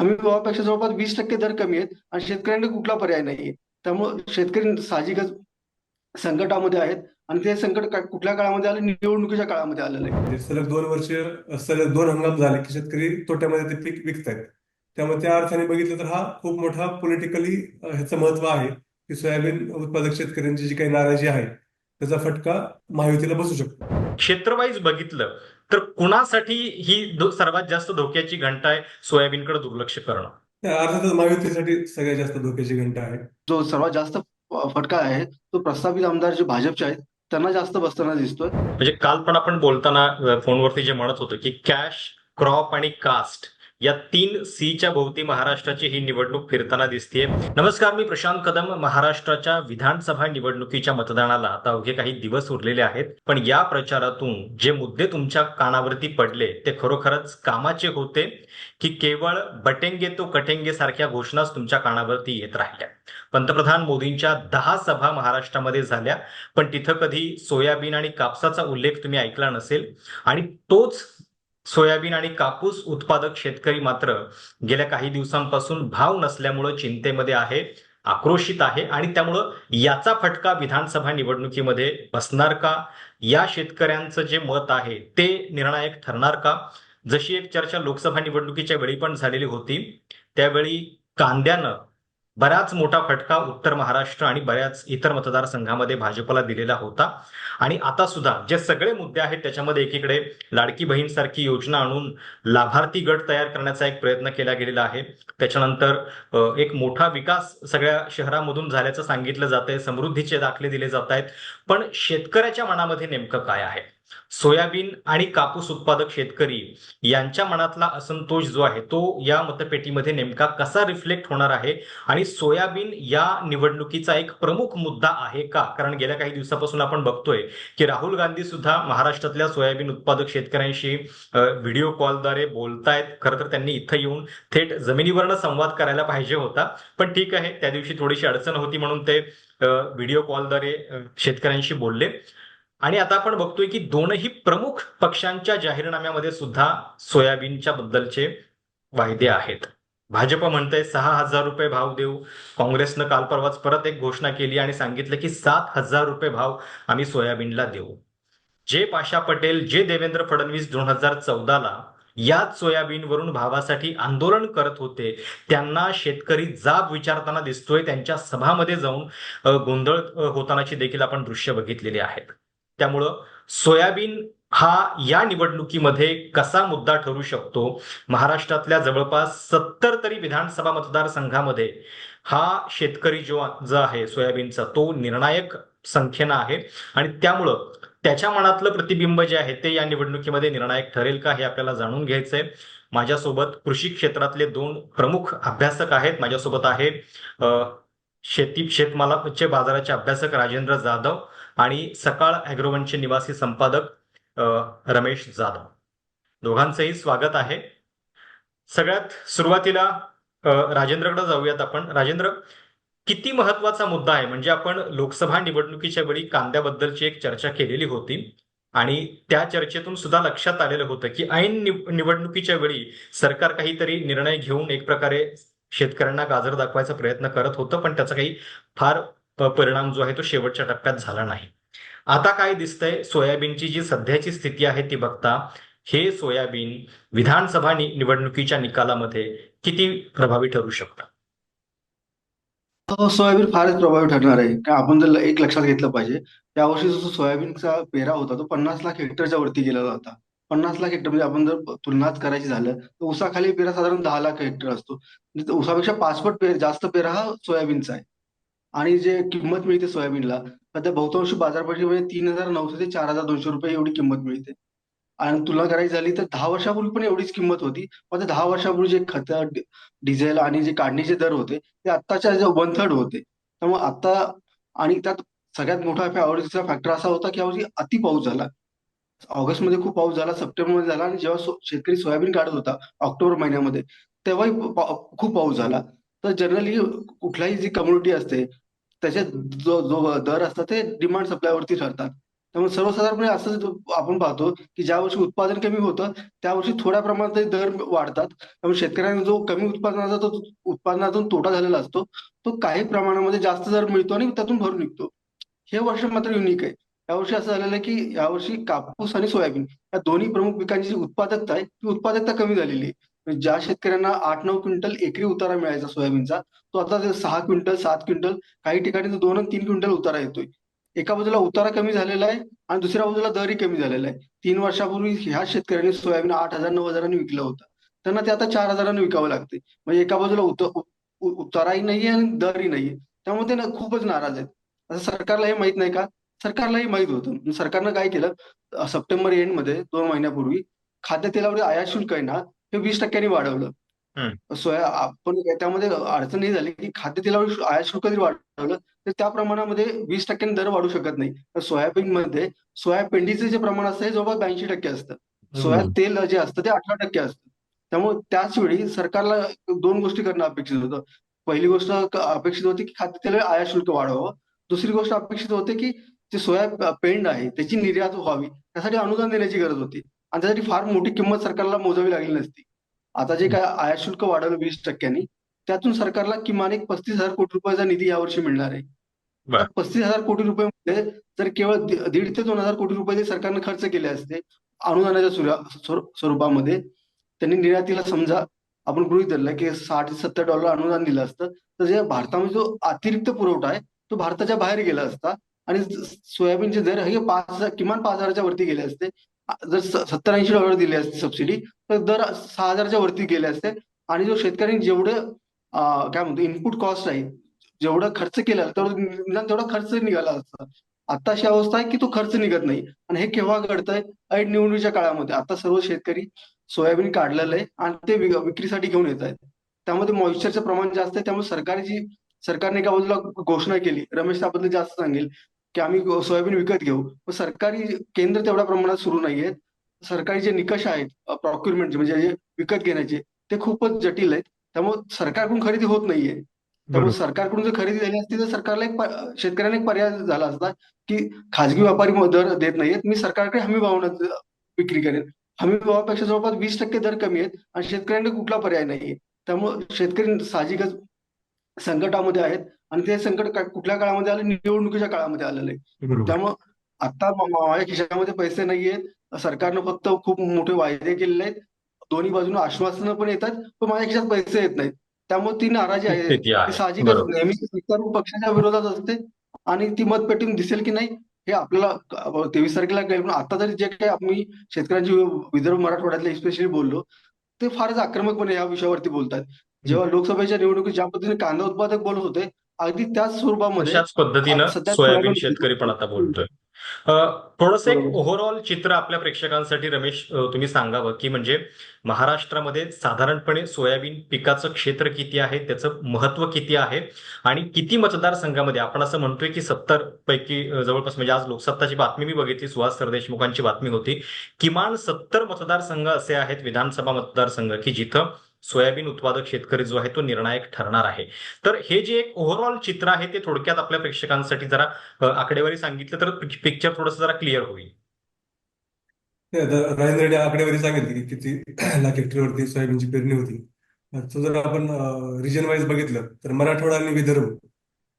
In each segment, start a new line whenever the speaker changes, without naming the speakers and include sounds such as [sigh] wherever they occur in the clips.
हमी भावापेक्षा जवळपास वीस टक्के दर कमी आहेत आणि शेतकऱ्यांकडे कुठला पर्याय नाहीये. त्यामुळे शेतकरी साहजिकच संकटामध्ये आहेत आणि ते संकट का- कुठल्या काळामध्ये आलं? निवडणुकीच्या काळामध्ये आलेलं आहे.
म्हणजे सलग दोन वर्ष सलग दोन हंगाम झाले की शेतकरी तोट्यामध्ये ते पीक विकतायत. त्यामुळे त्या अर्थाने बघितलं तर हा खूप मोठा पॉलिटिकली ह्याचं महत्त्व आहे की सोयाबीन उत्पादक शेतकऱ्यांची जी काही नाराजी आहे त्याचा फटका महायुतीला बसू शकतो.
क्षेत्रवाईज बघितलं तर कुणासाठी ही सर्वात जास्त धोक्याची घंटा आहे सोयाबीनकडे दुर्लक्ष करणं?
अर्थातच महायुतीसाठी सगळ्यात जास्त धोक्याची घंटा आहे.
जो सर्वात जास्त फटका आहे तो प्रस्तावित आमदार जे भाजपचे आहेत त्यांना जास्त बसताना दिसतोय.
म्हणजे काल पण आपण बोलताना फोनवरती जे म्हणत होतो की कॅश क्रॉप आणि कास्ट या तीन सी च्या भोवती महाराष्ट्राची ही निवडणूक फिरताना दिसतीये. नमस्कार मी प्रशांत कदम. महाराष्ट्राच्या विधानसभा निवडणुकीच्या मतदानाला आता अवघे काही दिवस उरलेले आहेत. पण या प्रचारातून जे मुद्दे तुमच्या कानावरती पडले ते खरोखरच कामाचे होते की केवळ बटेंगे तो कटेंगे सारख्या घोषणाच तुमच्या कानावरती येत राहिल्या? पंतप्रधान मोदींच्या दहा सभा महाराष्ट्रामध्ये झाल्या पण तिथं कधी सोयाबीन आणि कापसाचा उल्लेख तुम्ही ऐकला नसेल. आणि तोच सोयाबीन आणि कापूस उत्पादक शेतकरी मात्र गेल्या काही दिवसांपासून भाव नसल्यामुळं चिंतेमध्ये आहे आक्रोशित आहे आणि त्यामुळं याचा फटका विधानसभा निवडणुकीमध्ये बसणार का? या शेतकऱ्यांचं जे मत आहे ते निर्णायक ठरणार का? जशी एक चर्चा लोकसभा निवडणुकीच्या वेळी पण झालेली होती त्यावेळी कांद्यानं बराच मोठा फटका उत्तर महाराष्ट्र आणि बऱ्याच इतर मतदारसंघामध्ये भाजपला दिलेला होता. आणि आता सुद्धा जे सगळे मुद्दे आहेत त्याच्यामध्ये एकीकडे लाडकी बहीण सारखी योजना आणून लाभार्थी गट तयार करण्याचा एक प्रयत्न केला गेलेला आहे. त्याच्यानंतर एक मोठा विकास सगळ्या शहरामधून झाल्याचं सांगितलं जात आहे समृद्धीचे दाखले दिले जात आहेत पण शेतकऱ्याच्या मनामध्ये नेमकं काय आहे? सोयाबीन आणि कापूस उत्पादक शेतकरी यांच्या मनातला असंतोष जो आहे तो या मतपेटीमध्ये नेमका कसा रिफ्लेक्ट होणार आहे? आणि सोयाबीन या निवडणुकीचा एक प्रमुख मुद्दा आहे का? कारण गेल्या काही दिवसापासून आपण बघतोय की राहुल गांधी सुद्धा महाराष्ट्रातल्या सोयाबीन उत्पादक शेतकऱ्यांशी व्हिडिओ कॉलद्वारे बोलतायत. खरं तर त्यांनी इथं येऊन थेट जमिनीवरनं संवाद करायला पाहिजे होता. पण ठीक आहे त्या दिवशी थोडीशी अडचण होती म्हणून ते व्हिडिओ कॉलद्वारे शेतकऱ्यांशी बोलले. आणि आता आपण बघतोय की दोनही प्रमुख पक्षांच्या जाहीरनाम्यामध्ये सुद्धा सोयाबीनच्या बद्दलचे वायदे आहेत. भाजप म्हणतंय सहा हजार रुपये भाव देऊ. काँग्रेसनं काल परवाच परत एक घोषणा केली आणि सांगितलं की सात हजार रुपये भाव आम्ही सोयाबीनला देऊ. जे पाशा पटेल जे देवेंद्र फडणवीस दोन हजार चौदाला याच सोयाबीनवरून भावासाठी आंदोलन करत होते त्यांना शेतकरी जाब विचारताना दिसतोय त्यांच्या सभामध्ये जाऊन गोंधळ होतानाची देखील आपण दृश्य बघितलेली आहेत. त्यामुळं सोयाबीन हा या निवडणुकीमध्ये कसा मुद्दा ठरू शकतो? महाराष्ट्रातल्या जवळपास सत्तर तरी विधानसभा मतदारसंघामध्ये हा शेतकरी जो जो आहे सोयाबीनचा तो निर्णायक संख्येनं आहे. आणि त्यामुळं त्याच्या मनातलं प्रतिबिंब जे आहे ते या निवडणुकीमध्ये निर्णायक ठरेल का हे आपल्याला जाणून घ्यायचंय. माझ्यासोबत कृषी क्षेत्रातले दोन प्रमुख अभ्यासक आहेत. माझ्यासोबत आहे शेती शेतमालाचे बाजाराचे अभ्यासक राजेंद्र जाधव. आणि सकाळ अॅग्रोवनचे निवासी संपादक रमेश जाधव. दोघांचंही स्वागत आहे. सगळ्यात सुरुवातीला राजेंद्रकडे जाऊयात आपण. राजेंद्र किती महत्त्वाचा मुद्दा आहे? म्हणजे आपण लोकसभा निवडणुकीच्या वेळी कांद्याबद्दलची एक चर्चा केलेली होती आणि त्या चर्चेतून सुद्धा लक्षात आलेलं होतं की ऐन निव- निवडणुकीच्या वेळी सरकार काहीतरी निर्णय घेऊन एक प्रकारे शेतकऱ्यांना गाजर दाखवायचा प्रयत्न करत होतं पण त्याचा काही फार परिणाम जो आहे तो शेवटच्या टप्प्यात झाला नाही. आता काय दिसतंय? सोयाबीनची जी सध्याची स्थिती आहे ती बघता हे सोयाबीन विधानसभा निवडणुकीच्या निकालामध्ये किती प्रभावी ठरू
शकतात सोयाबीन फारच प्रभावी ठरणार आहे. का आपण जर एक लक्षात घेतलं पाहिजे त्यावर्षी जो सोयाबीनचा पेरा होता तो पन्नास लाख हेक्टरच्या वरती गेलेला होता. पन्नास लाख हेक्टर म्हणजे आपण जर तुलनाच करायची झालं तर उसाखाली पेरा साधारण दहा लाख हेक्टर असतो. म्हणजे उसापेक्षा पाचपट पेर जास्त पेरा हा सोयाबीनचा आहे. आणि जे किंमत मिळते सोयाबीनला सध्या बहुतांश बाजारपेठेमध्ये म्हणजे तीन हजार नऊशे ते चार हजार दोनशे रुपये एवढी किंमत मिळते. आणि तुलना करायची झाली तर दहा वर्षापूर्वी पण एवढीच किंमत होती. पण दहा वर्षापूर्वी जे खत डिझेल आणि जे काढणीचे दर होते ते आत्ताच्या वन थर्ड होते. त्यामुळे आता आणि त्यात सगळ्यात मोठा आवडीचा फॅक्टर असा होता की यावर्षी अति पाऊस झाला. ऑगस्टमध्ये खूप पाऊस झाला सप्टेंबरमध्ये झाला आणि जेव्हा शेतकरी सोयाबीन काढत होता ऑक्टोबर महिन्यामध्ये तेव्हाही खूप पाऊस झाला. तर जनरली कुठलाही जी कम्युनिटी असते त्याचे जो जो दर असतात ते डिमांड सप्लायवरती ठरतात. त्यामुळे सर्वसाधारणपणे असं आपण पाहतो की ज्या वर्षी उत्पादन कमी होतं त्या वर्षी थोड्या प्रमाणात दर वाढतात. त्यामुळे शेतकऱ्यांना जो कमी उत्पादनाचा तो उत्पादनातून तोटा झालेला असतो तो काही प्रमाणामध्ये जास्त दर मिळतो आणि त्यातून भरून निघतो. हे वर्ष मात्र युनिक आहे. यावर्षी असं झालेलं आहे की यावर्षी कापूस आणि सोयाबीन या दोन्ही प्रमुख पिकांची जी उत्पादकता आहे ती उत्पादकता कमी झालेली आहे. ज्या शेतकऱ्यांना आठ नऊ क्विंटल एकरी उतारा मिळायचा सोयाबीनचा तो आता ते सहा क्विंटल सात क्विंटल काही ठिकाणी दोन आणि तीन क्विंटल उतारा येतोय. एका बाजूला उतारा कमी झालेला आहे आणि दुसऱ्या बाजूला दरही कमी झालेला आहे. तीन वर्षापूर्वी ह्या शेतकऱ्यांनी सोयाबीन आठ हजार नऊ हजारांनी विकलं होतं. त्यांना ते आता चार हजारांनी विकावं लागते म्हणजे एका बाजूला उत उताराही नाहीये आणि दरही नाहीये. त्यामुळे ते ना खूपच नाराज आहेत. आता सरकारला हे माहीत नाही का? सरकारलाही माहीत होतं. सरकारनं काय केलं? सप्टेंबर एंडमध्ये दोन महिन्यापूर्वी खाद्यतेलावरील आयात शुल्क आहे ना हे वीस टक्क्यांनी वाढवलं. सोया आपण त्यामध्ये अडचण ही झाली की खाद्यतेलावर शु- आयात शुल्क जरी वाढवलं तर त्या प्रमाणामध्ये वीस टक्क्यांनी दर वाढू शकत नाही. तर सोयाबीन मध्ये सोया पेंडीचे जे प्रमाण असतं हे जवळपास ब्याऐंशी टक्के असतं. सोया तेल जे असतं ते अठरा टक्के असतं. त्यामुळे त्याच वेळी सरकारला दोन गोष्टी करणं अपेक्षित होतं. पहिली गोष्ट क- अपेक्षित होती की खाद्यतेल आयात शुल्क वाढवावं. दुसरी गोष्ट अपेक्षित होते की जे सोया पेंड आहे त्याची निर्यात व्हावी. त्यासाठी अनुदान देण्याची गरज होती. आणि त्यासाठी फार मोठी किंमत सरकारला मोजावी लागली नसती. आता जे काय आयात शुल्क वाढवलं वीस टक्क्यांनी त्यातून सरकारला किमान एक पस्तीस हजार कोटी रुपयाचा निधी यावर्षी मिळणार आहे. पस्तीस हजार कोटी रुपये जर केवळ दीड ते दोन हजार कोटी रुपये सरकारनं खर्च केले असते अनुदानाच्या स्वरा- स्वरू- स्वरूपामध्ये त्यांनी निर्यातीला समजा आपण गृहीत धरलं की साठ ते सत्तर डॉलर अनुदान दिलं असतं तर जे भारतामध्ये जो अतिरिक्त पुरवठा आहे तो भारताच्या बाहेर गेला असता आणि सोयाबीनचे दर हे पाच हजार किमान पाच हजाराच्या वरती गेले असते जर सत्तर ऐंशी डॉलर दिले असते सबसिडी तर दर सहा हजारच्या वरती गेले असते. आणि जो शेतकऱ्यांनी जेवढं काय म्हणतो इनपुट कॉस्ट आहे जेवढं खर्च केला तेवढं निदान तेवढा खर्च निघाला असता. आता अशी अवस्था आहे की तो खर्च निघत नाही. आणि हे केव्हा घडतंय? ऐन निवडणुकीच्या काळामध्ये. आता सर्व शेतकरी सोयाबीन काढलेलं आहे आणि ते विक्रीसाठी घेऊन येत आहेत. त्यामध्ये मॉइश्चरचं प्रमाण जास्त आहे. त्यामुळे सरकारची सरकारने एका बाजूला घोषणा केली. रमेश त्याबद्दल जास्त सांगेल. की आम्ही सोयाबीन विकत घेऊ. पण सरकारी केंद्र तेवढ्या प्रमाणात सुरू नाहीयेत सरकारी जे निकष आहेत प्रॉक्युरमेंटचे म्हणजे जे विकत घेण्याचे ते खूपच जटिल आहेत. त्यामुळे सरकारकडून खरेदी होत नाहीये. त्यामुळे सरकारकडून जर खरेदी झाली असती तर सरकारला एक शेतकऱ्यांना एक पर्याय झाला असता की खाजगी व्यापारी दर देत नाहीयेत. मी सरकारकडे हमी भावानं विक्री करेन. हमी भावापेक्षा जवळपास वीस टक्के दर कमी आहेत आणि शेतकऱ्यांकडे कुठला पर्याय नाहीये. त्यामुळे शेतकरी साहजिकच संकटामध्ये आहेत. आणि ते संकट कुठल्या काळामध्ये आलं? निवडणुकीच्या काळामध्ये आलेलं आहे. त्यामुळं आता माझ्या खिशामध्ये पैसे नाहीयेत. सरकारनं फक्त खूप मोठे वायदे केलेले आहेत. दोन्ही बाजूने आश्वासनं पण येतात पण माझ्या खिशात पैसे येत नाहीत. त्यामुळे ती नाराजी आहे. ती साहजिकच नेहमी सत्तारूढ पक्षाच्या विरोधात असते आणि ती मतपेटीतून दिसेल की नाही हे आपल्याला तेवीस तारखेला कळेल. पण आता तरी जे काही आम्ही शेतकऱ्यांची विदर्भ मराठवाड्यातले स्पेशली बोललो ते फारच आक्रमकपणे या विषयावरती बोलतात. जेव्हा लोकसभेच्या निवडणुकीत ज्या पद्धतीने कांदा उत्पादक बोलत होते अगदी त्याच स्वरूपामध्ये
अशाच पद्धतीनं सोयाबीन शेतकरी पण आता बोलतोय. थोडस एक. ओव्हरऑल चित्र आपल्या प्रेक्षकांसाठी रमेश तुम्ही सांगावं की म्हणजे महाराष्ट्रामध्ये साधारणपणे सोयाबीन पिकाचं क्षेत्र किती आहे त्याचं महत्त्व किती आहे आणि किती मतदारसंघामध्ये आपण असं म्हणतोय की सत्तर पैकी जवळपास म्हणजे आज लोकसत्ताची बातमी मी बघितली सुहास सरदेशमुखांची बातमी होती. किमान सत्तर मतदारसंघ असे आहेत विधानसभा मतदारसंघ की जिथं सोयाबीन उत्पादक शेतकरी जो आहे तो निर्णायक ठरणार आहे. तर हे जे एक ओव्हरऑल चित्र आहे ते थोडक्यात आपल्या प्रेक्षकांसाठी जरा आकडेवारी सांगितलं तर पिक्चर थोडस जरा क्लिअर होईल.
राजेंद्र रेड्डी आकडेवारी सांगितली की किती [clears throat] लाख हेक्टरवरती सोयाबीनची पेरणी होती. तो जर आपण रिजन वाईज बघितलं तर मराठवाडा आणि विदर्भ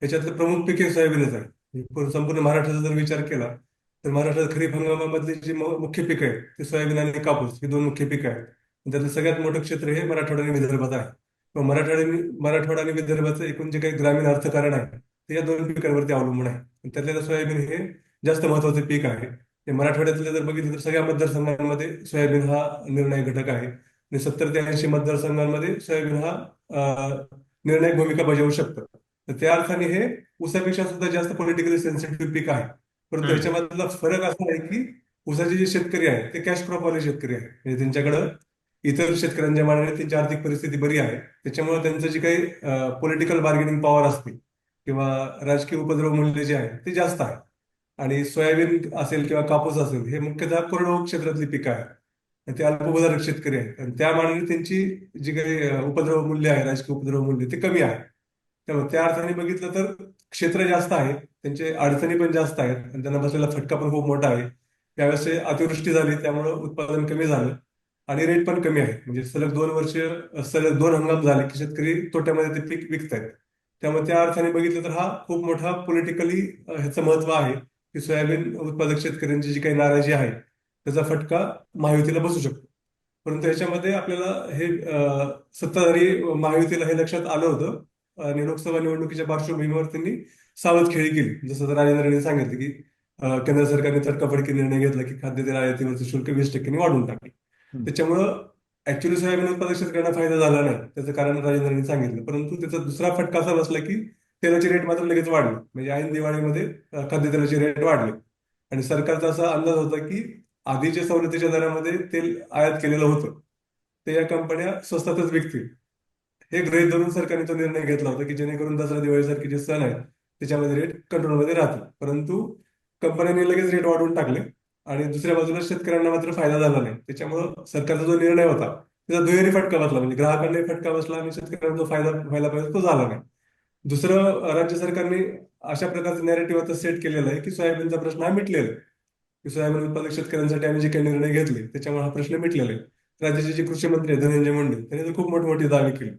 याच्यातलं प्रमुख पिके सोयाबीनच आहे म्हणजे संपूर्ण महाराष्ट्राचा जर विचार केला तर महाराष्ट्रात खरीप हंगामामधले जे मुख्य पीक आहेत ते सोयाबीन आणि कापूस ही दोन मुख्य पिकं आहेत. त्यातलं सगळ्यात मोठं क्षेत्र हे मराठवाडा आणि विदर्भात आहे. मग मराठवाडा आणि मराठवाडा आणि विदर्भाचं एकूण जे काही ग्रामीण अर्थकारण आहे ते या दोन पिकांवरती अवलंबून आहे. आणि त्यातल्या सोयाबीन हे जास्त महत्त्वाचे पीक आहे. ते मराठवाड्यातले जर बघितलं तर सगळ्या मतदारसंघांमध्ये सोयाबीन हा निर्णायक घटक आहे. आणि सत्तर ते ऐंशी मतदारसंघांमध्ये सोयाबीन हा निर्णायक भूमिका बजावू शकतं. तर त्या अर्थाने हे ऊसापेक्षा सुद्धा जास्त पॉलिटिकली सेन्सिटिव्ह पीक आहे. परंतु
हम्म.
याच्यामधला फरक असा आहे की ऊसाचे जे शेतकरी आहेत ते कॅश क्रॉपवाले शेतकरी आहेत. म्हणजे त्यांच्याकडं इतर शेतकऱ्यांच्या मानाने त्यांची आर्थिक परिस्थिती बरी आहे. त्याच्यामुळे त्यांचं जे काही पॉलिटिकल बार्गेनिंग पॉवर असते किंवा राजकीय उपद्रव मूल्य जे आहे ते जास्त आहे. आणि सोयाबीन असेल किंवा कापूस असेल हे मुख्यतः कोरडवाहू क्षेत्रातली पिकं आहेत. आणि ते अल्पभूधारक शेतकरी आहेत. आणि त्या मानाने त्यांची जी काही उपद्रव मूल्य आहे राजकीय उपद्रव मूल्य ते कमी आहे. त्यामुळे त्या अर्थाने बघितलं तर क्षेत्र जास्त आहे त्यांचे अडचणी पण जास्त आहेत आणि त्यांना बसलेला फटका पण खूप मोठा आहे. त्यावेळेस अतिवृष्टी झाली त्यामुळे उत्पादन कमी झालं. आणि रेट पण कमी आहे. म्हणजे सलग दोन वर्ष सलग दोन हंगाम झाले की शेतकरी तोट्यामध्ये ते पीक विकतायत. त्यामुळे त्या अर्थाने बघितलं तर हा खूप मोठा पॉलिटिकली ह्याचं महत्त्व आहे की सोयाबीन उत्पादक शेतकऱ्यांची जी काही नाराजी आहे त्याचा फटका महायुतीला बसू शकतो. परंतु ह्याच्यामध्ये आपल्याला हे सत्ताधारी महायुतीला हे लक्षात आलं होतं. आणि लोकसभा निवडणुकीच्या पार्श्वभूमीवर त्यांनी सावध खेळी केली. जसं राजेंद्र यांनी सांगितलं की केंद्र सरकारने तडकाफडकी निर्णय घेतला की खाद्यतेल आयातीवरचं शुल्क वीस टक्क्यांनी वाढवून टाकले. त्याच्यामुळं ऍक्च्युली सोयाबीन उत्पादक शेतकऱ्यांना फायदा झाला नाही. त्याचं कारण राजेंद्रांनी सांगितलं. परंतु त्याचा दुसरा फटका असा बसला की तेलाचे रेट मात्र लगेच वाढली. म्हणजे ऐन दिवाळीमध्ये खाद्यतेलाचे रेट वाढले. आणि सरकारचा असा अंदाज होता की आधीच्या सवलतीच्या दरामध्ये तेल आयात केलेलं होतं. ते या कंपन्या स्वस्तातच विकतील. हे गृहित धरून सरकारने तो निर्णय घेतला होता की जेणेकरून दसरा दिवाळीसारखे जे सण आहेत त्याच्यामध्ये रेट कंट्रोलमध्ये राहतील. परंतु कंपन्यांनी लगेच रेट वाढवून टाकले. आणि दुसऱ्या बाजूला शेतकऱ्यांना मात्र फायदा झाला नाही. त्याच्यामुळं सरकारचा जो निर्णय होता त्याचा दुहेरी फटका बसला. म्हणजे ग्राहकांनाही फटका बसला आणि शेतकऱ्यांना जो फायदा व्हायला पाहिजे तो झाला नाही. दुसरं राज्य सरकारने अशा प्रकारचं नॅरेटिव्ह आता सेट केलेलं आहे की सोयाबीनचा प्रश्न हा मिटलेला आहे. की सोयाबीन उत्पादक शेतकऱ्यांसाठी आम्ही जे काही निर्णय घेतले त्याच्यामुळे हा प्रश्न मिटलेला आहे. राज्याचे जे कृषी मंत्री आहेत धनंजय मुंडे त्यांनी तर खूप मोठमोठी दावे केली.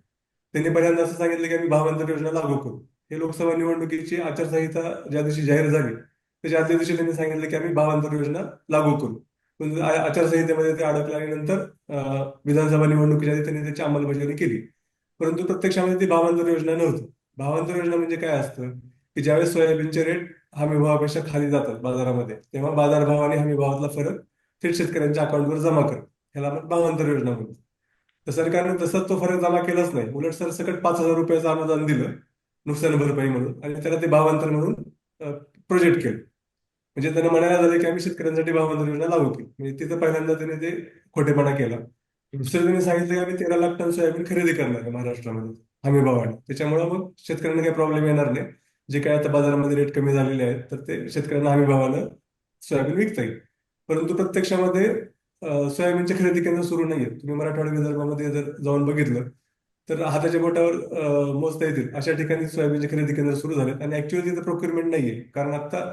त्यांनी पहिल्यांदा असं सांगितलं की आम्ही भावांतर योजना लागू करू. हे लोकसभा निवडणुकीची आचारसंहिता ज्या दिवशी जाहीर झाली त्याच्या आदल्या दिवशी त्यांनी सांगितलं की आम्ही भावांतर योजना लागू करू. पण आचारसंहितेमध्ये ते अडकल्यानंतर आणि नंतर विधानसभा निवडणुकीच्या आधी त्यांनी त्याची अंमलबजावणी केली. परंतु प्रत्यक्षामध्ये ती भावांतर योजना नव्हती. भावांतर योजना म्हणजे काय असतं की ज्यावेळेस सोयाबीनचे रेट हमी भावापेक्षा खाली जातात बाजारामध्ये तेव्हा बाजारभाव आणि हमी भावातला फरक थेट शेतकऱ्यांच्या अकाउंटवर जमा कर ह्याला आपण भावांतर योजना म्हणतो. तर सरकारने तसंच तो फरक जमा केलाच नाही. उलट सरसकट पाच हजार रुपयाचं अनुदान दिलं नुकसान भरपाई म्हणून आणि त्याला ते भावांतर म्हणून प्रोजेक्ट केलं. म्हणजे त्यांना म्हणायला झालं की आम्ही शेतकऱ्यांसाठी भावांतर योजना लागू केली. म्हणजे तिथं पहिल्यांदा त्याने ते खोटेपणा केला. दुसरं त्यांनी सांगितलं की आम्ही तेरा लाख टन सोयाबीन खरेदी करणार आहे महाराष्ट्रामध्ये हमी भावाने त्याच्यामुळे मग शेतकऱ्यांना काही प्रॉब्लेम येणार नाही. जे काय आता बाजारामध्ये रेट कमी झालेले आहेत तर ते शेतकऱ्यांना हमी भावानं सोयाबीन विकता येईल. परंतु प्रत्यक्षामध्ये सोयाबीनचे खरेदी केंद्र सुरू नाहीये तुम्ही मराठवाडा विदर्भामध्ये जर जाऊन बघितलं तर हाताच्या बोटावर मोजता येतील. अशा ठिकाणी सोयाबीनचे खरेदी केंद्र सुरू झालेत. आणि ऍक्च्युअली तिथं प्रोक्युरमेंट नाहीये. कारण आता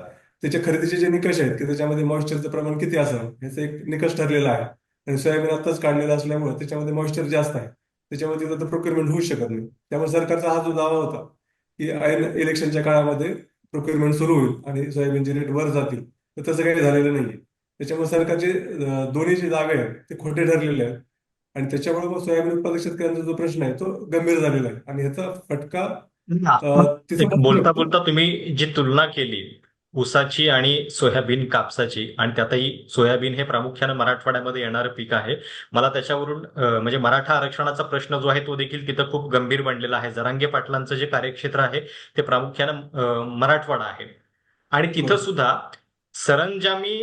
त्याच्या खरेदीचे जे निकष आहेत की त्याच्यामध्ये मॉइश्चरचं प्रमाण किती असावं ह्याचा एक निकष ठरलेला आहे. आणि सोयाबीन आताच काढलेलं असल्यामुळे त्याच्यामध्ये मॉइश्चर जास्त आहे. त्याच्यामध्ये तिथं प्रोक्युरमेंट होऊ शकत नाही. त्यामुळे सरकारचा हा जो दावा होता की ऐन इलेक्शनच्या काळामध्ये प्रोक्युरमेंट सुरू होईल आणि सोयाबीनचे रेट वर जातील तर तसं काही झालेलं नाहीये. त्याच्यामुळे सरकारचे दोन्ही जे दावे आहेत ते खोटे ठरलेले आहेत. आणि त्याच्यामुळे मग सोयाबीन उत्पादक शेतकऱ्यांचा जो प्रश्न आहे तो गंभीर झालेला आहे. आणि ह्याचा फटका
बोलता बोलता तुम्ही जी तुलना केली ऊसाची आणि सोयाबीन कापसाची आणि त्यातही सोयाबीन हे प्रामुख्याने मराठवाड्यामध्ये येणारं पीक आहे. मला त्याच्यावरून म्हणजे मराठा आरक्षणाचा प्रश्न जो आहे तो देखील तिथं खूप गंभीर बनलेला आहे. जरांगे पाटलांचं जे कार्यक्षेत्र आहे ते प्रामुख्यानं मराठवाडा आहे. आणि तिथं
हो.
सुद्धा सरंजामी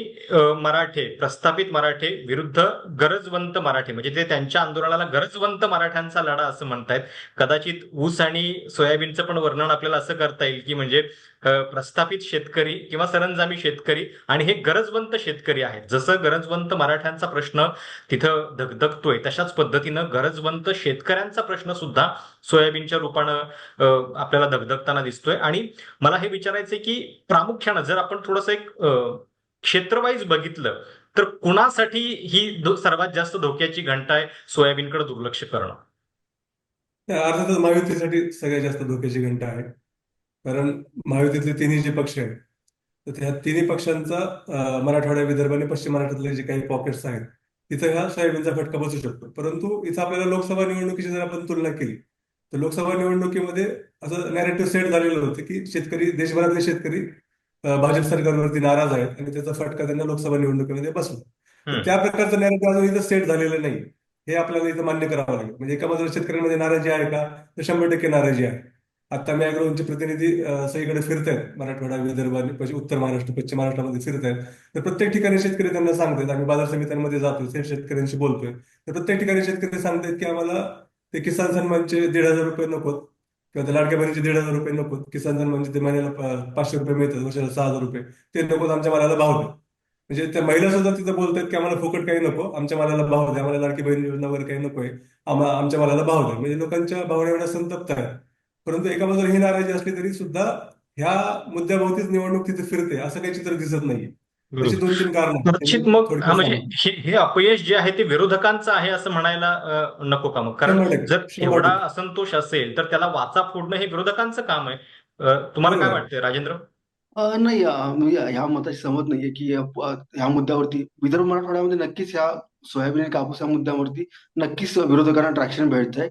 मराठे प्रस्थापित मराठे विरुद्ध गरजवंत मराठे म्हणजे ते त्यांच्या आंदोलनाला गरजवंत मराठ्यांचा लढा असं म्हणतायत. कदाचित ऊस आणि सोयाबीनचं पण वर्णन आपल्याला असं करता येईल की म्हणजे प्रस्थापित शेतकरी किंवा सरंजामी शेतकरी आणि हे गरजवंत शेतकरी आहेत. जसं गरजवंत मराठ्यांचा प्रश्न तिथं धगधगतोय तशाच पद्धतीनं गरजवंत शेतकऱ्यांचा प्रश्न सुद्धा सोयाबीनच्या रूपानं आपल्याला धगधगताना दिसतोय. आणि मला हे विचारायचंय की प्रामुख्यानं जर आपण थोडंसं एक क्षेत्रवाईज बघितलं तर कुणासाठी ही सर्वात जास्त धोक्याची घंटा आहे सोयाबीनकडे दुर्लक्ष करणं?
अर्थातच महायुतीसाठी सगळ्यात जास्त धोक्याची घंटा आहे. कारण महायुतीतले तिन्ही जे पक्ष आहेत तर त्या तिन्ही पक्षांचा अं, मराठवाडा विदर्भ आणि पश्चिम महाराष्ट्रातले जे काही पॉकेट्स आहेत तिथं ह्या सोयाबीनचा फटका बसू शकतो. परंतु इथं आपल्याला लोकसभा निवडणुकीची जर आपण तुलना केली तर लोकसभा निवडणुकीमध्ये असं नॅरेटिव्ह सेट झालेलं होतं की शेतकरी देशभरातले शेतकरी भाजप सरकारवरती नाराज आहेत आणि त्याचा फटका त्यांना लोकसभा निवडणुकीमध्ये बसला. त्या प्रकारचं नॅरेटिव्ह अजून इथं सेट झालेलं नाही. हे आपल्याला इथं मान्य करावं लागेल. म्हणजे एका बाजूला शेतकऱ्यांमध्ये नाराजी आहे का? तर शंभर टक्के नाराजी आहे. आता मी प्रतिनिधी अं, सगळीकडे फिरतायत. मराठवाडा विदर्भ आणि पश्चिम- उत्तर महाराष्ट्र पश्चिम महाराष्ट्रामध्ये फिरतायत. तर प्रत्येक ठिकाणी शेतकरी त्यांना सांगतात आम्ही बाजार समित्यांमध्ये जातोय शेतकऱ्यांशी बोलतोय. तर प्रत्येक ठिकाणी शेतकरी सांगतात की आम्हाला ते किसान सन्मानचे दीड हजार रुपये नकोत. किंवा त्या लाडक्या बहिणीचे दीड हजार रुपये नकोत. किसान सन्मानचे ते महिन्याला पाचशे रुपये मिळतात वर्षाला सहा हजार रुपये. ते नकोत आमच्या मालाला भाव द्या. म्हणजे त्या महिला सुद्धा तिथं बोलतात की आम्हाला फुकट काही नको. आमच्या मालाला भाव द्या. आम्हाला लाडकी बहीण योजना वगैरे काही नकोय. आम्हाला आमच्या मालाला भाव द्या. म्हणजे लोकांच्या भावना एवढ्या संतप्त आहेत. परंतु एका बाजूला ही नाराजी असली तरी सुद्धा ह्या मुद्द्याभोवतीच निवडणूक तिथे फिरते असं काही चित्र दिसत नाहीये. त्याची
बरोबर
दोन तीन कारण
कदाचित मग हा म्हणजे हे अपयश जे आहे ते विरोधकांचं आहे असं म्हणायला नको का मग? कारण जर एवढा. असंतोष असेल तर त्याला वाचा फोडणं हे विरोधकांचं काम आहे. तुम्हाला काय. वाटतंय राजेंद्र?
नाही ह्या मताशी सहमत नाहीये की ह्या मुद्द्यावरती विदर्भ मराठवाड्यामध्ये नक्कीच ह्या सोयाबीन आणि कापूस या मुद्द्यावरती नक्कीच विरोधकांना ट्रॅक्शन भेटतंय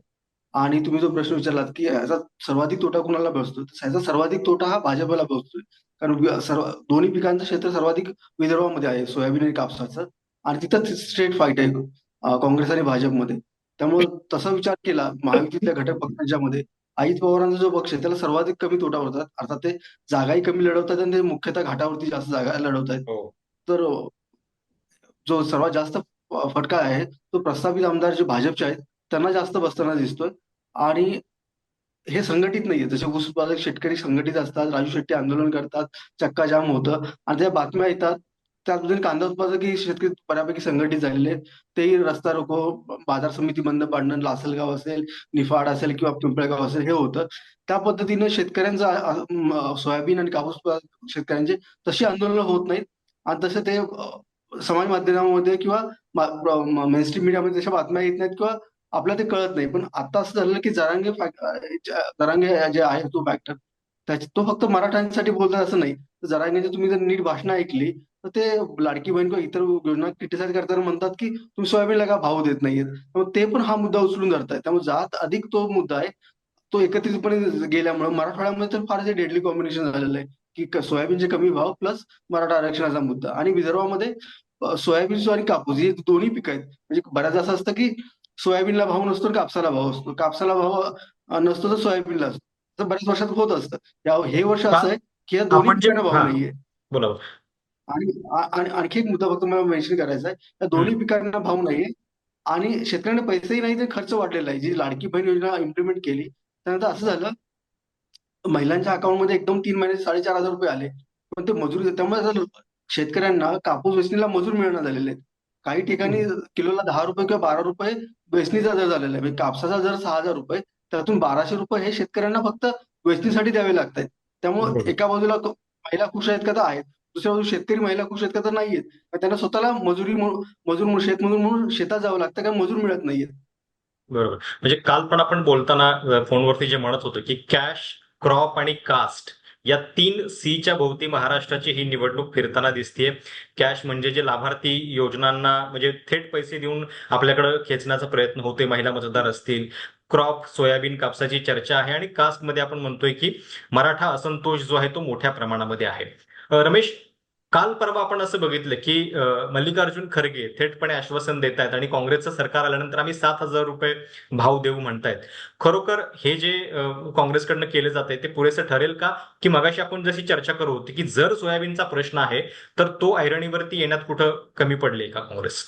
आणि तुम्ही जो प्रश्न विचारलात की ह्याचा सर्वाधिक तोटा कुणाला बसतो तर ह्याचा सर्वाधिक तोटा हा भाजपला बसतोय. कारण सर्व दोन्ही पिकांचं क्षेत्र सर्वाधिक विदर्भामध्ये आहे सोयाबीन आणि कापसाचं. आणि तिथं स्ट्रेट फाईट आहे काँग्रेस आणि भाजपमध्ये. त्यामुळे तसा विचार केला महायुतीतल्या घटक पक्षांच्यामध्ये अजित पवारांचा जो पक्ष आहे त्याला सर्वाधिक कमी तोटा होतात अर्थात ते जागाही कमी लढवतात आणि ते मुख्यतः घाटावरती जास्त जागा लढवत आहेत.
हो.
तर जो सर्वात जास्त फटका आहे तो प्रस्तावित आमदार जे भाजपचे आहेत त्यांना जास्त बसताना दिसतोय. आणि हे संघटित नाहीये. जसे ऊस उत्पादक शेतकरी संघटित असतात राजू शेट्टी आंदोलन करतात चक्का जाम होतं आणि त्या बातम्या येतात. त्यामधून कांदा उत्पादकही शेतकरी बऱ्यापैकी संघटित झालेले आहेत. तेही रस्ता रोको बाजार समिती बंद पाडणं लासलगाव असेल निफाड असेल किंवा पिंपळगाव असेल हे होतं. त्या पद्धतीने शेतकऱ्यांचा सोयाबीन आणि कापूस शेतकऱ्यांचे तशी आंदोलनं होत नाहीत. आणि तसे ते समाज माध्यमामध्ये किंवा मेनस्ट्रीम मीडियामध्ये तशा बातम्या येत नाहीत किंवा आपल्याला ते कळत नाही. पण आता असं झालं की जरांगे जरांगे जे आहे तो फॅक्टर त्याची तो फक्त मराठ्यांसाठी बोलतात असं नाही. तर जरांगेची तुम्ही जर नीट भाषण ऐकली तर ते लाडकी बहीण किंवा इतर योजना क्रिटिसाइज करताना म्हणतात की तुम्ही सोयाबीनला का भाव देत नाहीयेत? त्यामुळे ते पण हा मुद्दा उचलून धरतायत. त्यामुळे जात अधिक तो मुद्दा आहे तो एकत्रितपणे गेल्यामुळे मराठवाड्यामध्ये तर फार जे डेडली कॉम्बिनेशन झालेलं आहे की सोयाबीनचे कमी भाव प्लस मराठा आरक्षणाचा मुद्दा. आणि विदर्भामध्ये सोयाबीन आणि कापूस हे दोन्ही पिकं आहेत. म्हणजे बऱ्याच असं असतं की सोयाबीनला भाव नसतो कापसाला भाव असतो. कापसाला भाव नसतो तर सोयाबीनला असतो. तर बऱ्याच वर्षात होत असतं. हे वर्ष असं आहे की या दोन्ही. भाव नाहीये. आणि आणखी एक मुद्दा फक्त मला मेन्शन करायचा आहे. या दोन्ही पिकांना भाव नाहीये. आणि शेतकऱ्यांना पैसेही नाही तर खर्च वाढलेला आहे. जी लाडकी बहीण योजना इम्प्लिमेंट केली त्यानंतर असं झालं महिलांच्या अकाउंटमध्ये एकदम तीन महिने साडेचार हजार रुपये आले. पण ते मजुरी त्यामुळे शेतकऱ्यांना कापूस वेचणीला मजूर मिळणं झालेले आहेत काही ठिकाणी किलोला दहा रुपये किंवा बारा रुपये वेचणीचा दर झालेला आहे. म्हणजे कापसाचा दर सहा हजार रुपये त्यातून बाराशे रुपये हे शेतकऱ्यांना फक्त वेचणीसाठी द्यावे लागत आहेत त्यामुळे. एका बाजूला महिला खुश आहेत का तर आहेत. दुसऱ्या बाजूला शेतकरी महिला खुश आहेत का तर नाहीयेत. त्यांना स्वतःला मजुरी मजूर म्हणून शेतमजूर म्हणून शेतात जावं लागतं कारण मजूर मिळत नाहीयेत.
बरोबर. म्हणजे काल पण आपण बोलताना फोनवरती जे म्हणत होतो की कॅश क्रॉप आणि कास्ट या तीन सी च्या भोवती महाराष्ट्राची ही निवडणूक फिरताना दिसतीये. कॅश म्हणजे जे लाभार्थी योजनांना म्हणजे थेट पैसे देऊन आपल्याकडे खेचण्याचा प्रयत्न होतोय महिला मतदार असतील. क्रॉप सोयाबीन कापसाची चर्चा आहे आणि कास्टमध्ये आपण म्हणतोय की मराठा असंतोष जो आहे तो मोठ्या प्रमाणामध्ये आहे. रमेश काल परवा आपण असं बघितलं की मल्लिकार्जुन खरगे थेटपणे आश्वासन देत आहेत आणि काँग्रेसचं सरकार आल्यानंतर आम्ही सात हजार रुपये भाव देऊ म्हणतायत. खरोखर हे जे काँग्रेसकडनं केले जात आहे ते पुरेसं ठरेल का? की मगाशी आपण जशी चर्चा करू होती की जर सोयाबीनचा प्रश्न आहे तर तो ऐरणीवरती येण्यात कुठं कमी पडले का काँग्रेस?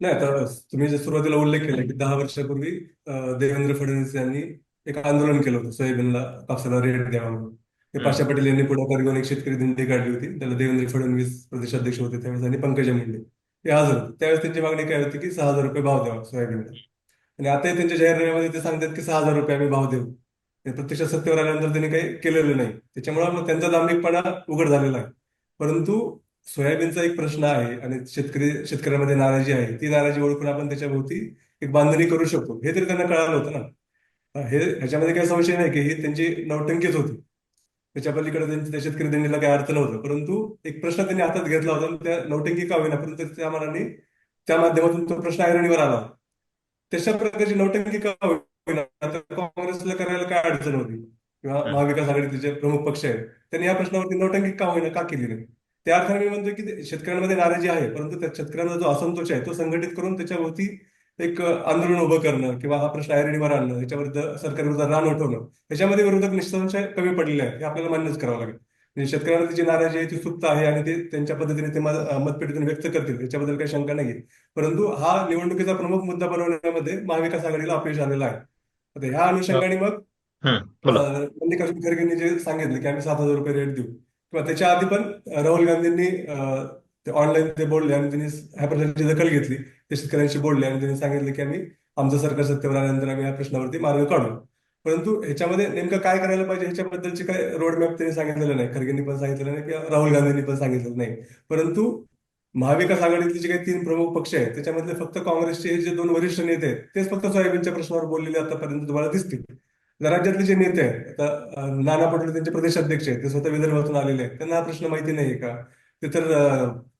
नाही आता तुम्ही जे सुरुवातीला उल्लेख केला की दहा वर्षापूर्वी देवेंद्र फडणवीस यांनी एक आंदोलन केलं होतं सोयाबीनला कापसाला रेट द्यावा म्हणून. ते. पाशा पटेल यांनी पुढाकार घेऊन एक शेतकरी दिंडी काढली होती. त्याला देवेंद्र फडणवीस प्रदेशाध्यक्ष होते त्यावेळेस आणि पंकजा मुंडे. हे हजर होते. त्यावेळेस त्यांची मागणी काय होती की सहा हजार रुपये भाव द्यावा सोयाबीनला. आणि आताही त्यांच्या जाहीरनाम्यामध्ये ते सांगतात की सहा हजार रुपये आम्ही भाव देऊ. प्रत्यक्षात सत्तेवर आल्यानंतर त्यांनी काही केलेलं नाही. त्याच्यामुळे मग त्यांचा दांभिकपणा उघड झालेला आहे. परंतु सोयाबीनचा एक प्रश्न आहे आणि शेतकरी शेतकऱ्यांमध्ये नाराजी आहे. ती नाराजी ओळखून आपण त्याच्या भोवती एक बांधणी करू शकतो. हे तरी त्यांना कळालं होतं ना. हे ह्याच्यामध्ये काही संशय नाही की ही त्यांची नौटंकीच होती. त्याच्या पलीकडे त्यांची त्या शेतकरी दिंडीला काही अर्थ नव्हता. परंतु एक प्रश्न त्यांनी हातात घेतला होता त्या नौटंकी का होईना? परंतु त्या मनाने त्या माध्यमातून तो प्रश्न ऐरणीवर आला. तशा प्रकारची नौटंकी का होईना? तर काँग्रेसला करायला काय अडचण होती? किंवा महाविकास आघाडीचे जे प्रमुख पक्ष आहेत. त्यांनी या प्रश्नावरती नौटंकी का होईना का केली नाही? त्या अर्थाने मी म्हणतो की शेतकऱ्यांमध्ये नाराजी आहे. परंतु त्या शेतकऱ्यांचा जो असंतोष आहे तो संघटित करून त्याच्याभोवती एक आंदोलन उभं करणं किंवा हा प्रश्न ऐरणीवर आणणं याच्याविरुद्ध सरकारविरुद्ध रान उठवणं याच्यामध्ये विरोधक निसंशय कमी पडलेले आहेत हे आपल्याला मान्यच करावं लागेल. म्हणजे शेतकऱ्यांमध्ये जी नाराजी आहे ती सुप्त आहे आणि ते त्यांच्या पद्धतीने ते मत- मतपेटीतून व्यक्त करतील याच्याबद्दल काही शंका नाही परंतु हा निवडणुकीचा प्रमुख मुद्दा बनवण्यामध्ये महाविकास आघाडीला अपयश आलेला आहे. आता ह्या अनुषंगाने मग मल्लिकार्जुन खरगेंनी जे सांगितलं की आम्ही सात हजार रुपये रेट देऊ. किंवा त्याच्या आधी पण राहुल गांधींनी ते ऑनलाईन ते बोलले आणि त्यांनी ह्या प्रश्नाची दखल घेतली. ते शेतकऱ्यांशी बोलले आणि त्यांनी सांगितलं की आम्ही आमचं सरकार सत्तेवर आल्यानंतर आम्ही या प्रश्नावरती मार्ग काढू. परंतु ह्याच्यामध्ये नेमकं काय करायला पाहिजे ह्याच्याबद्दलची काय रोडमॅप त्यांनी सांगितलेलं नाही. खरगेंनी पण सांगितलं नाही किंवा राहुल गांधींनी पण सांगितलं नाही. परंतु महाविकास आघाडीतले जे काही तीन प्रमुख पक्ष आहेत त्याच्यामधले फक्त काँग्रेसचे जे दोन वरिष्ठ नेते आहेत तेच फक्त सोयाबीनच्या प्रश्नावर बोललेले आतापर्यंत तुम्हाला दिसतील. राज्यातले जे नेते आहेत आता नाना पटोले त्यांचे प्रदेश अध्यक्ष आहेत ते स्वतः विदर्भातून आलेले आहेत. त्यांना हा प्रश्न माहिती नाहीये का? ते तर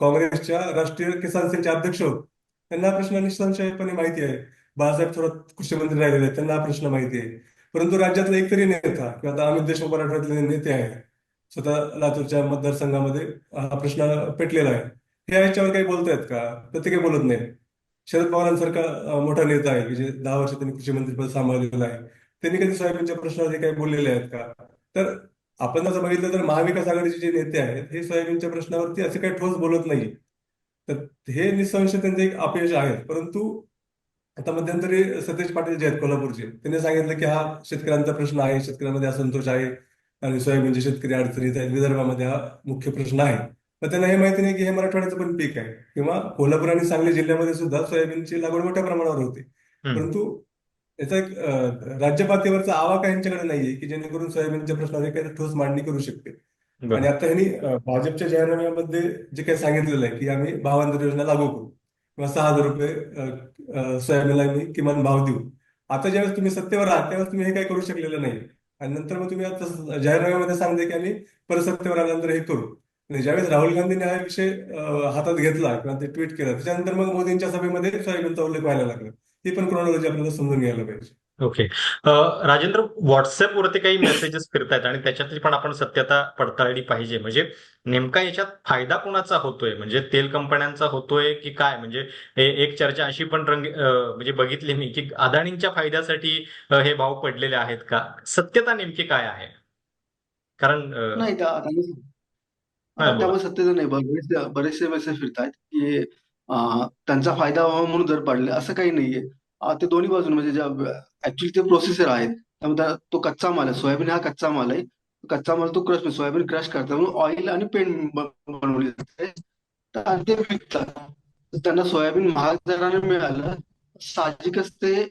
काँग्रेसच्या राष्ट्रीय किसान सेलचे अध्यक्ष होत. त्यांना प्रश्न निसंशयपणे माहिती आहे. बाळासाहेब थोरात कृषी मंत्री राहिलेले आहेत त्यांना प्रश्न माहिती आहे. परंतु राज्यातला एकतरी नेता किंवा आता अमित देशमुख मराठवाड्यातले नेते आहेत स्वतः लातूरच्या मतदारसंघामध्ये हा प्रश्न पेटलेला आहे. हे याच्यावर काही बोलतायत का? तर ते काही बोलत नाही शरद पवारांसारखा मोठा नेता आहे की जे दहा वर्ष त्यांनी कृषी मंत्रीपद सांभाळलेलं आहे. त्यांनी कधी साहेबांच्या प्रश्नावर काही बोललेले आहेत का? तर आपण जसं बघितलं तर महाविकास आघाडीचे जे नेते आहेत हे सोयाबीनच्या प्रश्नावरती असे काही ठोस बोलत नाही तर हे निसंशय त्यांचे एक अपयश आहे. परंतु आता मध्यंतरी सतेज पाटील जे आहेत कोल्हापूरचे त्यांनी सांगितलं की हा शेतकऱ्यांचा प्रश्न आहे शेतकऱ्यांमध्ये असंतोष आहे आणि सोयाबीनचे शेतकरी अडचणीत आहेत. विदर्भामध्ये हा मुख्य प्रश्न आहे. पण त्यांना हे माहिती नाही की हे मराठवाड्याचं पण पीक आहे. किंवा कोल्हापूर आणि सांगली जिल्ह्यामध्ये सुद्धा सोयाबीनची लागवड मोठ्या प्रमाणावर होते. परंतु याचा एक अं, राज्य पातळीवरचा आवाका यांच्याकडे नाहीये की जेणेकरून सोयाबीनच्या प्रश्नावर काही ठोस मांडणी करू शकते. आणि. आता ह्यांनी अं, भाजपच्या जाहीरनाम्यामध्ये जे काही सांगितलेलं आहे की आम्ही भावांतर योजना लागू करू. किंवा सहा हजार रुपये सोयाबीनला आम्ही किमान भाव देऊ. आता ज्यावेळेस तुम्ही सत्तेवर आहात त्यावेळेस तुम्ही हे काही करू शकलेलं नाही. आणि नंतर मग तुम्ही आता जाहीरनाम्यामध्ये सांगते की आम्ही परत सत्तेवर आल्यानंतर हे करू. आणि ज्यावेळेस राहुल गांधींनी हा विषय हातात घेतला किंवा ते ट्विट केलं त्याच्यानंतर मग मोदींच्या सभेमध्ये सोयाबीनचा उल्लेख व्हायला लागला. ही पण क्रोनॉलॉजी आपल्याला समजून घ्यायला पाहिजे.
ओके. राजेंद्र व्हॉट्सअप वरती काही मेसेजेस फिरतायत आणि त्याच्यातली पण आपण सत्यता पडताळली पाहिजे. म्हणजे नेमका याच्यात फायदा कोणाचा होतोय? म्हणजे तेल कंपन्यांचा होतोय की काय? म्हणजे हे एक चर्चा अशी पण रंग म्हणजे बघितली मी की अदानींच्या फायद्यासाठी हे भाव पडलेले आहेत का? सत्यता नेमकी काय आहे? कारण
नाही. त्यामुळे सत्तेचं नाही. बरेचसे बरेचसे मेसेज फिरतायत की त्यांचा फायदा व्हावा म्हणून दर पाडले असं काही नाहीये. ते दोन्ही बाजूने म्हणजे ज्या ऍक्च्युली ते प्रोसेसर आहेत त्यामुळे त्या- तो कच्चा माल आहे. सोयाबीन हा कच्चा माल आहे. कच्चा माल तो क्रश सोयाबीन क्रश करतात. म्हणून ऑइल आणि पेंट बनवली जाते. तर आणि ते विकतात. तर त्यांना सोयाबीन महाग दराने मिळालं. साहजिकच ते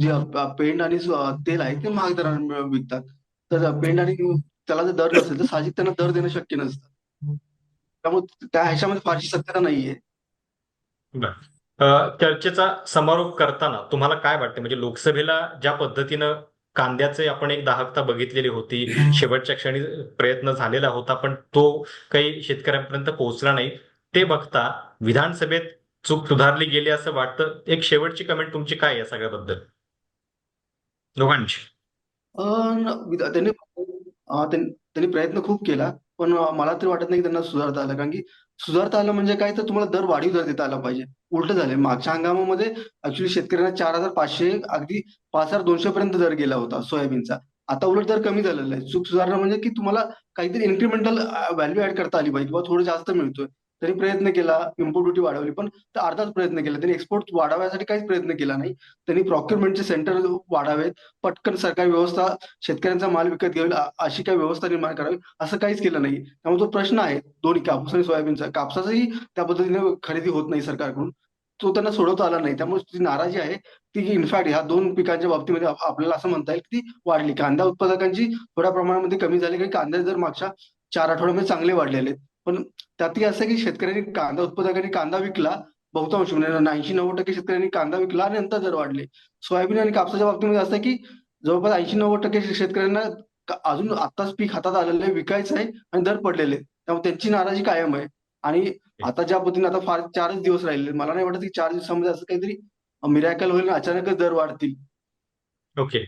जे पेंड आणि सो- तेल आहे ते महाग दराने विकतात. तर पेंड आणि त्याला जर दर नसेल तर साहजिक त्यांना दर देणं शक्य नसतं. त्यामुळे त्या ह्याच्यामध्ये फारशी सत्यता नाहीये.
चर्चेचा समारोप करताना तुम्हाला काय वाटतं म्हणजे लोकसभेला ज्या पद्धतीनं कांद्याचे आपण एक दाहकता बघितलेली होती शेवटच्या क्षणी प्रयत्न झालेला होता पण तो काही शेतकऱ्यांपर्यंत पोहोचला नाही. ते बघता विधानसभेत चूक सुधारली गेली असं वाटतं? एक शेवटची कमेंट तुमची काय या सगळ्याबद्दल? दोघांची.
त्यांनी प्रयत्न खूप केला. पण मला तरी वाटत नाही की त्यांना सुधारता आलं. कारण की सुधारता आलं म्हणजे काय? तर तुम्हाला दर वाढीव दर देता आला पाहिजे. उलट झालंय. मागच्या हंगामामध्ये ऍक्च्युली शेतकऱ्यांना चार हजार पाचशे अगदी पाच हजार दोनशे पर्यंत दर गेला होता सोयाबीनचा. आता उलट दर कमी झालेला आहे. चूक सुधारणं म्हणजे की तुम्हाला काहीतरी इन्क्रिमेंटल व्हॅल्यू ऍड करता आली पाहिजे किंवा थोडं जास्त मिळतोय. त्यांनी प्रयत्न केला इम्पोर्ट ड्युटी वाढवली. पण तर अर्धाच प्रयत्न केला. त्यांनी एक्सपोर्ट वाढवण्यासाठी काहीच प्रयत्न केला नाही. त्यांनी प्रॉक्युरमेंटचे सेंटर वाढावेत. पटकन सरकारी व्यवस्था शेतकऱ्यांचा माल विकत घेईल अशी काही व्यवस्था निर्माण करावी असं काहीच केलं नाही. त्यामुळे तो प्रश्न आहे दोन्ही कापूस आणि सोयाबीनचा. कापसाचाही त्या पद्धतीने खरेदी होत नाही सरकारकडून. तो त्यांना सोडवता आला नाही. त्यामुळे जी नाराजी आहे ती इनफॅक्ट ह्या दोन पिकांच्या बाबतीमध्ये आपल्याला असं म्हणता येईल की ती वाढली. कांदा उत्पादकांची थोड्या प्रमाणामध्ये कमी झाली. कारण कांदे जर मागच्या चार आठवड्यामध्ये चांगले वाढलेले आहेत. पण त्यातही असं की शेतकऱ्यांनी कांदा उत्पादकांनी कांदा विकला बहुतांश म्हणजे ऐंशी नव्वद टक्के शेतकऱ्यांनी कांदा विकला आणि नंतर दर वाढले. सोयाबीन आणि कापसाच्या बाबतीमध्ये असं की जवळपास ऐंशी नव्वद टक्के शेतकऱ्यांना अजून आताच पीक हातात आलेलं आहे विकायचं आहे आणि दर पडलेले त्यामुळे त्यांची नाराजी कायम आहे. आणि आता ज्या पद्धतीने आता फार चारच दिवस राहिले मला नाही वाटत की चार दिवसामध्ये असं काहीतरी मिरॅकल होईल अचानकच दर वाढतील.
ओके.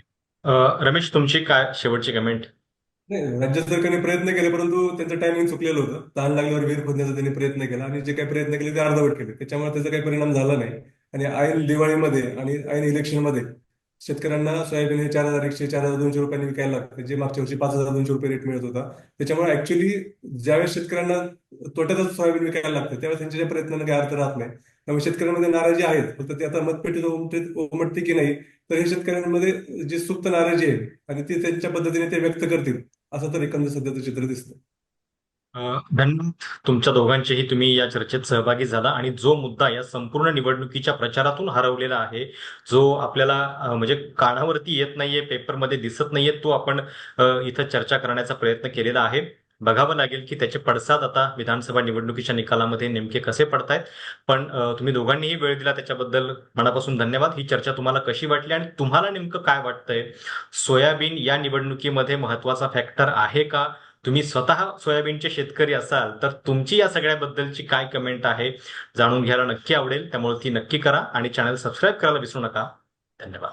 रमेश तुमची काय शेवटची कमेंट
नाही राज्य सरकारने प्रयत्न केले परंतु त्यांचं टायमिंग चुकलेलं होतं. तहान लागल्यावर विहीर खोदण्याचा त्यांनी प्रयत्न केला आणि जे काही प्रयत्न केले ते अर्धवट केले. त्याच्यामुळे त्याचा काही परिणाम झाला नाही. आणि ऐन दिवाळीमध्ये आणि ऐन इलेक्शनमध्ये शेतकऱ्यांना सोयाबीन हे चार हजार एकशे चार हजार दोनशे रुपयांनी विकायला लागतं. जे मागच्या वर्षी पाच हजार दोनशे रुपये रेट मिळत होता. त्याच्यामुळे ऍक्च्युली ज्यावेळेस शेतकऱ्यांना तोट्यातच सोयाबीन विकायला लागतं त्यावेळेस त्यांच्या ज्या प्रयत्नांना काही अर्थ राहत नाही. त्यामुळे शेतकऱ्यांमध्ये नाराजी आहेत. फक्त ते आता मतपेटीत उमटे उमटते की नाही तर हे शेतकऱ्यांमध्ये जी सुप्त नाराजी आहे आणि ती त्यांच्या पद्धतीने ते व्यक्त करतील. असं तर एकंदर सध्याचं चित्र दिसतं
धन्यवाद. तुमच्या दोघांचेही तुम्ही या चर्चेत सहभागी झाला आणि जो मुद्दा या संपूर्ण निवडणुकीच्या प्रचारातून हरवलेला आहे जो आपल्याला म्हणजे कानावरती येत नाहीये पेपरमध्ये दिसत नाहीये तो आपण इथं चर्चा करण्याचा प्रयत्न केलेला आहे. बघावं लागेल की त्याचे पडसाद आता विधानसभा निवडणुकीच्या निकालामध्ये नेमके कसे पडतायत. पण तुम्ही दोघांनीही वेळ दिला त्याच्याबद्दल मनापासून धन्यवाद. ही चर्चा तुम्हाला कशी वाटली आणि तुम्हाला नेमकं काय वाटतंय? सोयाबीन या निवडणुकीमध्ये महत्त्वाचा फॅक्टर आहे का? तुम्ही स्वतः सोयाबीनचे शेतकरी असाल तर तुमची या सगळ्याबद्दलची काय कमेंट आहे जाणून घ्यायला नक्की आवडेल. त्यामुळे ती नक्की करा आणि चॅनल सबस्क्राईब करायला विसरू नका. धन्यवाद.